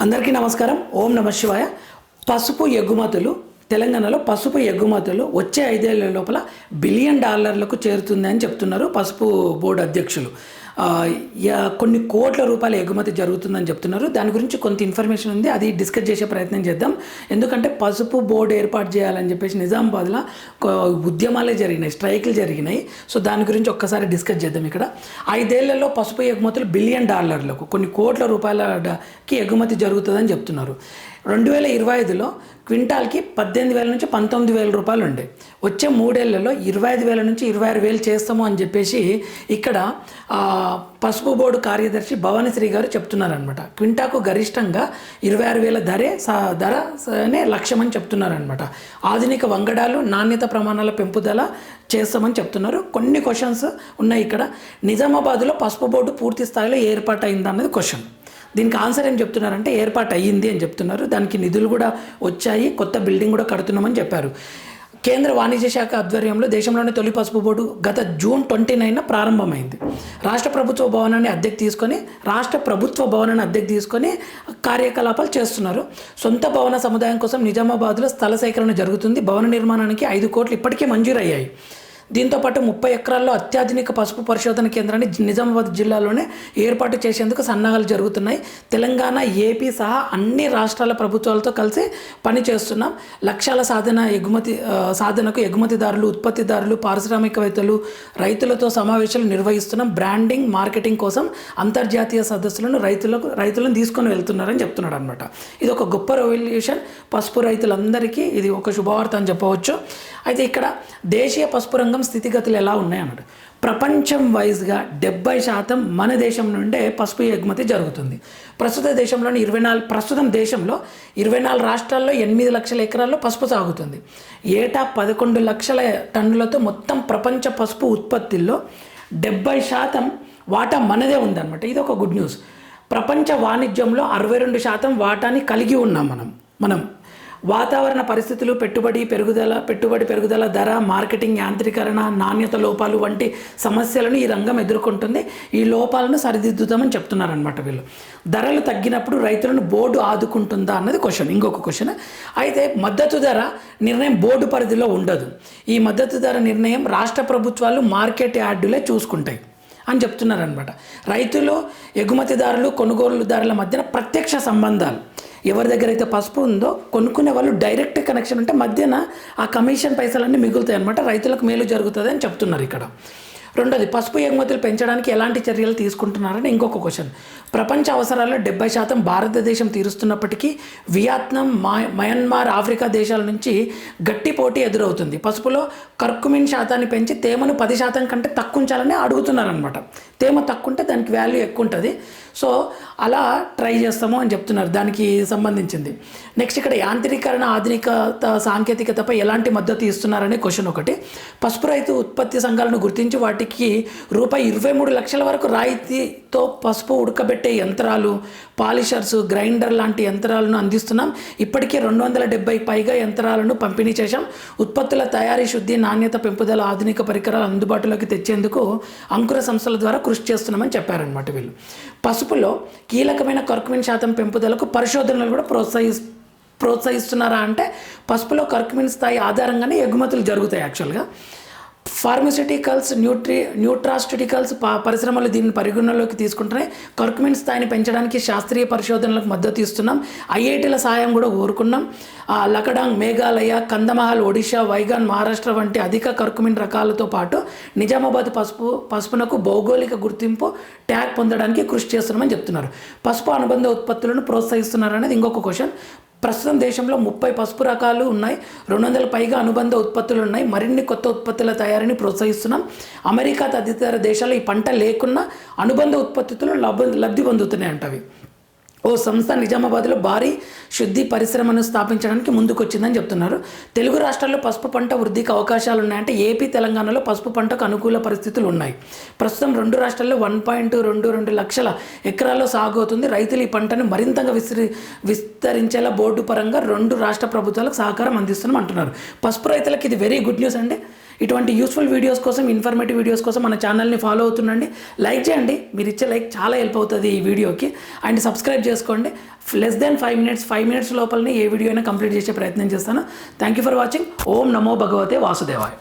అందరికీ నమస్కారం. ఓం నమ శివాయ. పసుపు ఎగుమతులు తెలంగాణలో పసుపు ఎగుమతులు వచ్చే ఐదేళ్ళ లోపల బిలియన్ డాలర్లకు చేరుతుందని చెప్తున్నారు పసుపు బోర్డు అధ్యక్షులు. కొన్ని కోట్ల రూపాయల ఎగుమతి జరుగుతుందని చెప్తున్నారు. దాని గురించి కొంత ఇన్ఫర్మేషన్ ఉంది. అది డిస్కస్ చేసే ప్రయత్నం చేద్దాం. ఎందుకంటే పసుపు బోర్డు ఏర్పాటు చేయాలని చెప్పేసి నిజామాబాద్లో ఉద్యమాలే జరిగినాయి స్ట్రైకులు జరిగినాయి. సో దాని గురించి ఒక్కసారి డిస్కస్ చేద్దాం ఇక్కడ. ఐదేళ్ళలో పసుపు ఎగుమతులు బిలియన్ డాలర్లకు కొన్ని కోట్ల రూపాయలకి ఎగుమతి జరుగుతుందని చెప్తున్నారు. రెండు వేల ఇరవై ఐదులో క్వింటాల్కి పద్దెనిమిది వేల నుంచి పంతొమ్మిది వేల రూపాయలు ఉండే. వచ్చే మూడేళ్ళలో ఇరవై ఐదు వేల నుంచి ఇరవై ఆరు వేలు చేస్తాము అని చెప్పేసి ఇక్కడ పసుపు బోర్డు కార్యదర్శి భవానీశ్రీ గారు చెప్తున్నారనమాట క్వింటాకు గరిష్టంగా ఇరవై ఆరు వేల ధరే సా- ధర అనే చెప్తున్నారనమాట ఆధునిక వంగడాలు నాణ్యత ప్రమాణాల పెంపుదల చేస్తామని చెప్తున్నారు. కొన్ని క్వశ్చన్స్ ఉన్నాయి ఇక్కడ. నిజామాబాద్లో పసుపు బోర్డు పూర్తి స్థాయిలో ఏర్పాటైందా అన్నది క్వశ్చన్ దీనికి ఆన్సర్ ఏం చెప్తున్నారంటే ఏర్పాటు అయ్యింది అని చెప్తున్నారు. దానికి నిధులు కూడా వచ్చాయి. కొత్త బిల్డింగ్ కూడా కడుతున్నామని చెప్పారు. కేంద్ర వాణిజ్య శాఖ ఆధ్వర్యంలో దేశంలోని తొలి పసుపు బోర్డు గత జూన్ ట్వంటీ నైన్ ప్రారంభమైంది. రాష్ట్ర ప్రభుత్వ భవనాన్ని అద్దెకు తీసుకొని రాష్ట్ర ప్రభుత్వ భవనాన్ని అద్దెకు తీసుకొని కార్యకలాపాలు చేస్తున్నారు. సొంత భవన సముదాయం కోసం నిజామాబాద్లో స్థల సేకరణ జరుగుతుంది. భవన నిర్మాణానికి ఐదు కోట్లు ఇప్పటికే మంజూరయ్యాయి. దీంతో పాటు ముప్పై ఎకరాల్లో అత్యాధునిక పసుపు పరిశోధన కేంద్రాన్ని నిజామాబాద్ జిల్లాలోనే ఏర్పాటు చేసేందుకు సన్నాహాలు జరుగుతున్నాయి. తెలంగాణ ఏపీ సహా అన్ని రాష్ట్రాల ప్రభుత్వాలతో కలిసి పనిచేస్తున్నాం లక్ష్యాల సాధన ఎగుమతి సాధనకు ఎగుమతిదారులు ఉత్పత్తిదారులు పారిశ్రామికవేత్తలు రైతులతో సమావేశాలు నిర్వహిస్తున్నాం. బ్రాండింగ్ మార్కెటింగ్ కోసం అంతర్జాతీయ సదస్సులను రైతులకు రైతులను తీసుకొని వెళ్తున్నారని చెప్తున్నాడు అనమాట ఇది ఒక గొప్ప రెవల్యూషన్ పసుపు రైతులందరికీ ఇది ఒక శుభవార్త అని చెప్పవచ్చు. అయితే ఇక్కడ దేశీయ పసుపు రంగం స్థితిగతులు ఎలా ఉన్నాయన్నాడు ప్రపంచం వైజ్గా డెబ్బై శాతం మన దేశం నుండే పసుపు ఎగుమతి జరుగుతుంది. ప్రస్తుత దేశంలోని ఇరవై నాలుగు ప్రస్తుతం దేశంలో ఇరవై నాలుగు రాష్ట్రాల్లో ఎనిమిది లక్షల ఎకరాల్లో పసుపు సాగుతుంది. ఏటా పదకొండు లక్షల టన్నులతో మొత్తం ప్రపంచ పసుపు ఉత్పత్తిలో డెబ్బై శాతం వాటా మనదే ఉందన్నమాట. ఇది ఒక గుడ్ న్యూస్. ప్రపంచ వాణిజ్యంలో అరవై రెండు శాతం వాటాని కలిగి ఉన్నాం మనం. మనం. వాతావరణ పరిస్థితులు పెట్టుబడి పెరుగుదల పెట్టుబడి పెరుగుదల ధర మార్కెటింగ్ యాంత్రీకరణ నాణ్యత లోపాలు వంటి సమస్యలను ఈ రంగం ఎదుర్కొంటుంది. ఈ లోపాలను సరిదిద్దుతామని చెప్తున్నారనమాట వీళ్ళు. ధరలు తగ్గినప్పుడు రైతులను బోర్డు ఆదుకుంటుందా అన్నది క్వశ్చన్. ఇంకొక క్వశ్చన్. అయితే మద్దతు ధర నిర్ణయం బోర్డు పరిధిలో ఉండదు. ఈ మద్దతు ధర నిర్ణయం రాష్ట్ర ప్రభుత్వాలు మార్కెట్ యార్డులే చూసుకుంటాయి అని చెప్తున్నారనమాట రైతులు ఎగుమతిదారులు కొనుగోలుదారుల మధ్యన ప్రత్యక్ష సంబంధాలు ఎవరి దగ్గర అయితే పసుపు ఉందో కొనుక్కునే వాళ్ళు డైరెక్ట్ కనెక్షన్ ఉంటే మధ్యన ఆ కమిషన్ పైసలన్నీ మిగులుతాయి అనమాట రైతులకు మేలు జరుగుతుంది అని చెప్తున్నారు ఇక్కడ. రెండోది పసుపు ఎగుమతులు పెంచడానికి ఎలాంటి చర్యలు తీసుకుంటున్నారని ఇంకొక క్వశ్చన్. ప్రపంచ అవసరాల్లో డెబ్బై శాతం భారతదేశం తీరుస్తున్నప్పటికీ వియత్నాం మా మయన్మార్ ఆఫ్రికా దేశాల నుంచి గట్టి పోటీ ఎదురవుతుంది. పసుపులో కర్కుమిన్ శాతాన్ని పెంచి తేమను పది శాతం కంటే తక్కువ ఉంచాలని అడుగుతున్నారనమాట తేమ తక్కువ ఉంటే దానికి వాల్యూ ఎక్కువ ఉంటుంది సో అలా ట్రై చేస్తాము అని చెప్తున్నారు. దానికి సంబంధించింది. నెక్స్ట్ ఇక్కడ యాంత్రీకరణ ఆధునికత సాంకేతికతపై ఎలాంటి మద్దతు ఇస్తున్నారనే క్వశ్చన్ ఒకటి. పసుపు రైతు ఉత్పత్తి సంఘాలను గుర్తించి వాటి వాటికి రూపాయి ఇరవై మూడు లక్షల వరకు రాయితీతో పసుపు ఉడకబెట్టే యంత్రాలు పాలిషర్స్ గ్రైండర్ లాంటి యంత్రాలను అందిస్తున్నాం. ఇప్పటికే రెండు వందల డెబ్బై పైగా యంత్రాలను పంపిణీ చేశాం. ఉత్పత్తుల తయారీ శుద్ధి నాణ్యత పెంపుదల ఆధునిక పరికరాలు అందుబాటులోకి తెచ్చేందుకు అంకుర సంస్థల ద్వారా కృషి చేస్తున్నామని చెప్పారనమాట వీళ్ళు. పసుపులో కీలకమైన కర్కుమిన్ శాతం పెంపుదలకు పరిశోధనలు కూడా ప్రోత్సహి ప్రోత్సహిస్తున్నారా అంటే పసుపులో కర్కుమిన్ స్థాయి ఆధారంగానే ఎగుమతులు జరుగుతాయి యాక్చువల్గా ఫార్మస్యూటికల్స్ న్యూట్రి న్యూట్రాస్టిటికల్స్ ప- పరిశ్రమలు దీన్ని పరిగణనలోకి తీసుకుంటున్నాయి. కర్కుమిన్ స్థాయిని పెంచడానికి శాస్త్రీయ పరిశోధనలకు మద్దతు ఇస్తున్నాం. ఐఐటీల సాయం కూడా కోరుకున్నాం. ఆ, లకడాంగ్ మేఘాలయ కందమహల్ ఒడిశా వైగాన్ మహారాష్ట్ర వంటి అధిక కర్కుమిన్ రకాలతో పాటు నిజామాబాద్ పసుపు పసుపునకు భౌగోళిక గుర్తింపు ట్యాగ్ పొందడానికి కృషి చేస్తున్నామని చెప్తున్నారు. పసుపు అనుబంధ ఉత్పత్తులను ప్రోత్సహిస్తున్నారు అనేది ఇంకొక క్వశ్చన్. ప్రస్తుతం దేశంలో ముప్పై పసుపు రకాలు ఉన్నాయి. రెండు వందల పైగా అనుబంధ ఉత్పత్తులు ఉన్నాయి. మరిన్ని కొత్త ఉత్పత్తుల తయారీని ప్రోత్సహిస్తున్నాం. అమెరికా తదితర దేశాలు ఈ పంట లేకున్నా అనుబంధ ఉత్పత్తులు లబ్ లబ్ధి పొందుతున్నాయి అంటవి ఓ సంస్థ నిజామాబాద్లో భారీ శుద్ధి పరిశ్రమను స్థాపించడానికి ముందుకొచ్చిందని చెప్తున్నారు. తెలుగు రాష్ట్రాల్లో పసుపు పంట వృద్ధికి అవకాశాలు ఉన్నాయంటే ఏపీ తెలంగాణలో పసుపు పంటకు అనుకూల పరిస్థితులు ఉన్నాయి. ప్రస్తుతం రెండు రాష్ట్రాల్లో వన్ పాయింట్ రెండు రెండు లక్షల ఎకరాల్లో సాగు అవుతుంది. రైతులు ఈ పంటను మరింతగా విస్తరి విస్తరించేలా బోర్డు పరంగా రెండు రాష్ట్ర ప్రభుత్వాలకు సహకారం అందిస్తున్నాం అంటున్నారు పసుపు రైతులకు ఇది వెరీ గుడ్ న్యూస్ అండి. ఇటువంటి యూస్ఫుల్ వీడియోస్ కోసం ఇన్ఫర్మేటివ్ వీడియోస్ కోసం మన ఛానల్ని ఫాలో అవుతుండండి. లైక్ చేయండి. మీరు ఇచ్చే లైక్ చాలా హెల్ప్ అవుతుంది ఈ వీడియోకి అండ్ సబ్స్క్రైబ్ చేసుకోండి. Less than five minutes five minutes లోపలనే ఏ వీడియో అయినా కంప్లీట్ చేసే ప్రయత్నం చేస్తాను. Thank you for watching Om నమో భగవతే వాసుదేవాయ్.